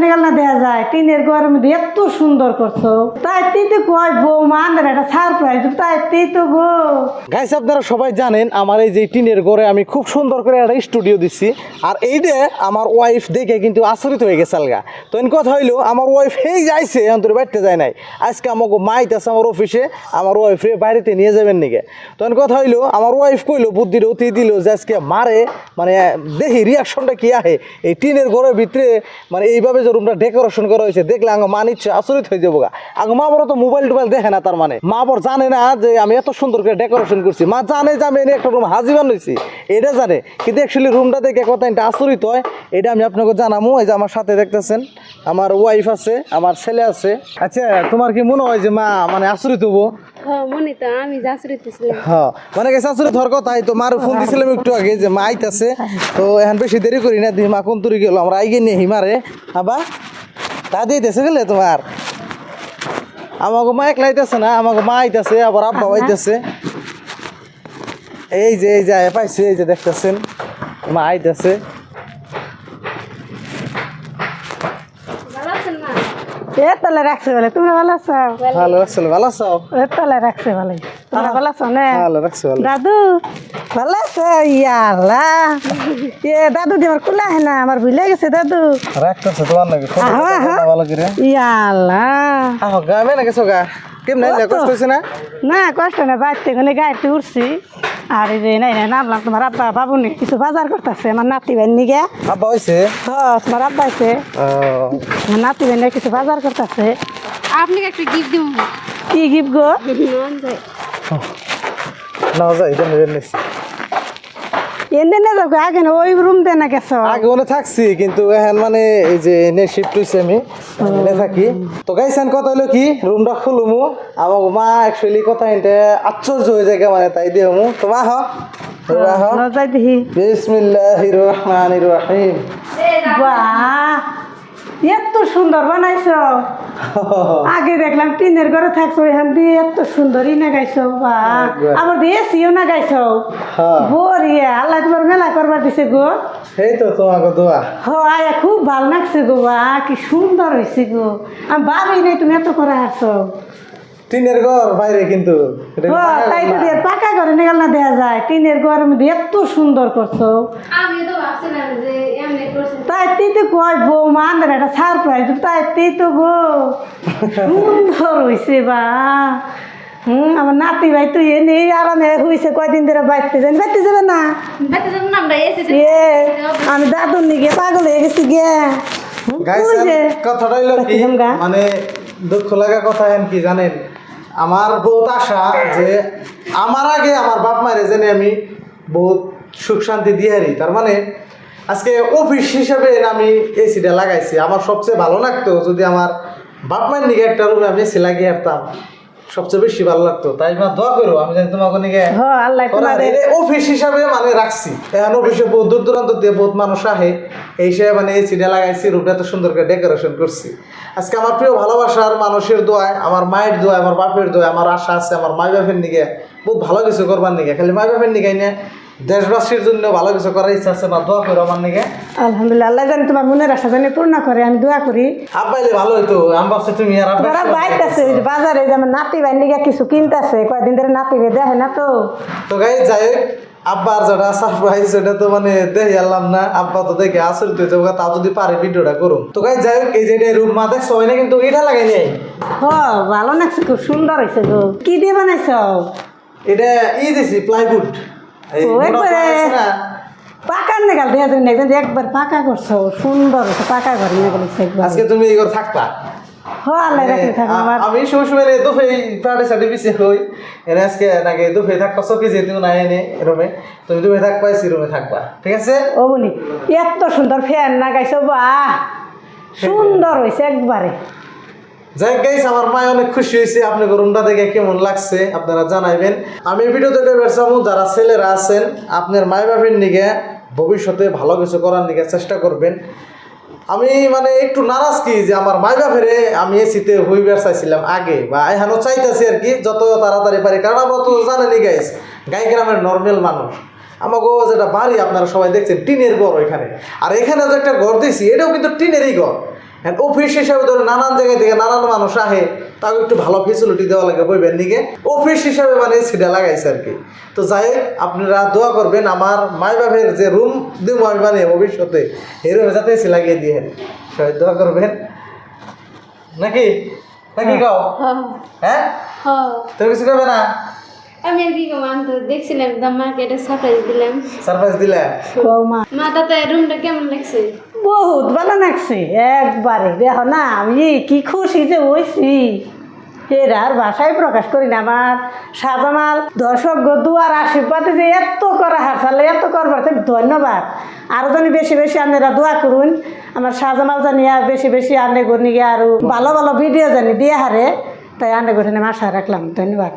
না দেখা যায়। টিনের ঘরের মধ্যে এত সুন্দর করছ। তাই তুই তো কয় বউ মানের একটা সারপ্রাইজ তাই তুই তো গো। গাইস আপনারা সবাই জানেন, আমার এই যে টিনের ঘরে আমি খুব সুন্দর করে একটা স্টুডিও দিচ্ছি। আর এই এইটা আমার ওয়াইফ দেখে কিন্তু আচরিত হয়ে গেছে আলগা। তো এন কথা হইল, আমার ওয়াইফ এই যাইছে অন্তর বাড়িতে যায় নাই। আজকে আমাকে মাইত আছে আমার অফিসে আমার ওয়াইফ রে বাড়িতে নিয়ে যাবেন নাকি? তো এন কথা হইল, আমার ওয়াইফ কইলো, বুদ্ধির অতি দিল যে আজকে মারে মানে দেখি রিয়াকশনটা কি আহে? এই টিনের ঘরের ভিতরে মানে এইভাবে যে রুমটা ডেকোরেশন করা হয়েছে, দেখলে আঙ্গ মা নিচ্ছে আচরিত হয়ে যাব গা আঙ্গ মা বড় তো মোবাইল টোবাইল দেখে না তার মানে। মা বড় জানে না যে আমি এত সুন্দর করে ডেকোরেশন করছি। মা জানে যে আমি এনে একটা রুম হাজি বানাইছি এটা জানে। কিন্তু অ্যাকচুয়ালি রুমটা দেখে কথা এটা আচরিত হয়। এটা আমি আপনাকে জানামো, এই যে আমার সাথে দেখতেছেন। আমার ওয়াইফ আছে আমার ছেলে আছে। আচ্ছা তোমার কি মনে হয় যে মা মানে আচরিত হব? হ্যাঁ মনে হ্যাঁ মানে গেছে কথাই তো মার ফোন দিছিলাম একটু আগে যে মা আইতাছে তো এখন বেশি দেরি করি না মা কোন তুরি গেল আমরা আইগে নিয়ে হিমারে আবা তা দিতেছে গেলে তোমার। আমাকে মা একলা আইতাছে না আমাকে মা আইতাছে আবার আব্বা আইতাছে। এই যে এই যে পাইছে এই যে দেখতেছেন মা আইতাছে ভালো আছেন না এ তালে রাখছে বলে। তুমি ভালো আছো? ভালো আসলে ভালো আছো? এ তালে রাখছে বলে। তোমরা ভালো আছো না? ভালো রাখছো ভালো দাদু ভালো আছো? ইয়ালা এ দাদু দিয়ে আমার কুলা হয় না আমার ভুলে গেছে দাদু। রাখতেছে তোমার নাকি। ভালো করে। ইয়ালা আহ গা মেনে গেছো গা কেমন কষ্ট। হয়েছে না? না কষ্ট না বাড়তে গেলে গাড়িতে উঠছি আর এই যে নাই নামলাম তোমার আব্বা বাবু নি কিছু বাজার করতেছে আমার নাতি ভাই নিগে আব্বা হয়েছে হ তোমার আব্বা আমার নাতি ভাই কিছু বাজার করতেছে। আপনাকে একটা গিফট দিব? কি গিফট গো? না যাই এটা এনে যাব আগে ওই রুম দে না গেছো। আগে ওনে থাকছি কিন্তু এখন মানে এই যে এনে শিফট হইছে আমি এনে থাকি। তো গাইছেন কথা হলো কি রুমটা খুলুমু আমার মা অ্যাকচুয়ালি কথা এনতে আশ্চর্য হয়ে যায় মানে তাই দিয়ে মু তো মা হ বিসমিল্লাহির রহমানির রহিম। বাহ। এত সুন্দর বানাইছো। আগে দেখলাম টিনের ঘরে থাকছো এখান দিয়ে এত সুন্দর ই না গাইছো বা। আবার দিয়ে এসিও না গাইছো। হ্যাঁ। বরিয়া আল্লাহ তোমার মেলা করবার দিছে গো। এই তো তোমাকে দোয়া। হ আয়া খুব ভালো লাগছে গো বা কি সুন্দর হয়েছে গো। আমি ভাবি নাই তুমি এত করে আসো টিনের ঘর বাইরে কিন্তু। তাই তো দিয়ে পাকা ঘরে নিগাল না দেখা যায়। টিনের মধ্যে এত সুন্দর করছ। আমি তো করছেন তাই তুই তো কয় বউ মানের একটা সারপ্রাইজ তাই তুই তো গো। সুন্দর হয়েছে বা। হুম আমার নাতি ভাই তুই এনে আরামে হয়েছে কয়দিন ধরে বাইতে যান বাইতে যাবে না। এ আমি দাদুর নিগে পাগল হয়ে গেছি গে। কথাটা হইল কি মানে দুঃখ লাগা কথা হেন কি জানেন? আমার বহুত আশা যে আমার আগে আমার বাপ মায়ের জেনে আমি বহুত সুখ শান্তি দিয়ে হারি তার মানে আজকে অফিস হিসাবে আমি এসিটা লাগাইছি। আমার সবচেয়ে ভালো লাগতো যদি আমার বাপ মায়ের নিগে একটা রুমে আমি এসি লাগিয়ে হারতাম সবচেয়ে বেশি ভালো লাগতো। তাই মা দোয়া করো আমি জানি তোমাকে নিগে অফিস হিসাবে মানে রাখছি। এখন অফিসে বহু দূর দূরান্ত দিয়ে বহুত মানুষ আহে এই হিসেবে মানে এই সিডা লাগাইছি রুমটা এত সুন্দর করে ডেকোরেশন করছি। আজকে আমার প্রিয় ভালোবাসার মানুষের দোয়ায় আমার মায়ের দোয়ায় আমার বাপের দোয়ায় আমার আশা আছে আমার মাই বাপের নিগে বহুত ভালো কিছু করবার নিগে খালি মাই বাপের নিগে না দেশবাসীর জন্য ভালো কিছু করার ইচ্ছা আছে বা দোয়া করো আমার নিগে আলহামদুলিল্লাহ আল্লাহ জানি তোমার মনের আশা জানি পূর্ণ করে আমি দোয়া করি। আব্বাইলে ভালো হইতো আমি তুমি আর তোমার ওই যে বাজারে যেমন নাতি ভাই নিগে কিছু কিনতেছে কয়দিন ধরে নাতি ভাই দেখে না তো। তো গাই যাই আব্বার যেটা সারপ্রাইজ সেটা তো মানে দেখে আনলাম না। আব্বা তো দেখে আসরিত হয়ে যাব তা যদি পারে ভিডিওটা করুন তো গাই যাই হোক, এই যে রুম মা দেখছ না কিন্তু এটা লাগাই নাই হ ভালো লাগছে খুব সুন্দর হয়েছে গো। কি দিয়ে বানাইছ? এটা ই দিছি প্লাইউড আছে নেগাল দেখা যায় একজন একবার পাকা করছ সুন্দর পাকা ঘরে একবার। আজকে তুমি এই ঘর থাকবা হ আল্লাহ রাখলে থাকো আমার। আ- আমি সময় সময় দুফে প্রাণী সাথে পিছে হই। এনে আজকে নাকি দুফে থাকবা চকি যেহেতু নাই এনে রুমে। তুমি থাকবা এসি রুমে থাকবা ঠিক আছে? ও বলি এত সুন্দর ফ্যান না গাইছো বাহ সুন্দর হয়েছে একবারে। যাই গাইস আমার মা অনেক খুশি হয়েছে। আপনি রুমটা দেখে কেমন লাগছে আপনারা জানাইবেন। আমি ভিডিও দেখে বেরসামু যারা ছেলেরা আছেন, আপনার মাই বাপের নিগে ভবিষ্যতে ভালো কিছু করার নিগে চেষ্টা করবেন। আমি মানে একটু নারাজ কি যে আমার মাই বাপেরে আমি এসিতে হইবার চাইছিলাম আগে, বা এখানেও চাইতেছি আর কি, যত তাড়াতাড়ি পারি। কারণ আমরা তো জানেনি গাইস গাই গ্রামের নর্মাল মানুষ। আমাকে যেটা বাড়ি আপনারা সবাই দেখছেন, টিনের ঘর ওইখানে। আর এখানে যে একটা ঘর দিয়েছি, এটাও কিন্তু টিনেরই ঘর। অফিস হিসাবে ধরো নানান জায়গা থেকে নানান মানুষ আহে তাকে একটু ভালো ফেসিলিটি দেওয়া লাগে বইবেন নিকে। অফিস হিসাবে মানে সেটা লাগাইছে আর কি। তো যাই হোক আপনারা দোয়া করবেন আমার মাই বাপের যে রুম দিব আমি মানে ভবিষ্যতে এই যাতে এসি লাগিয়ে দিয়ে সবাই দোয়া করবেন। নাকি? নাকি কাও? হ্যাঁ। হ্যাঁ? তুমি কিছু করবে না? আমি আর কি তো দেখছিলাম দাম মার্কেটে সারপ্রাইজ দিলাম। সারপ্রাইজ দিলে? বৌমা। মা তাতে রুমটা কেমন লাগছে? বহুত ভালো লাগছে, একবারে। দেখো না, আমি কি খুশি যে হয়েছি এর আর ভাষায় প্রকাশ করি না আমার। সাজামাল দর্শক দুয়ার আশীর্বাদে যে এত করা হারসালে এত করবার ধন্যবাদ। আরও জানি বেশি বেশি আপনারা দোয়া করুন। আমার সাজামাল জানি আর বেশি বেশি আনে গনি আরও ভালো ভালো ভিডিও জানি দিয়ে হারে। তাই আনে গঠনে আশা রাখলাম। ধন্যবাদ।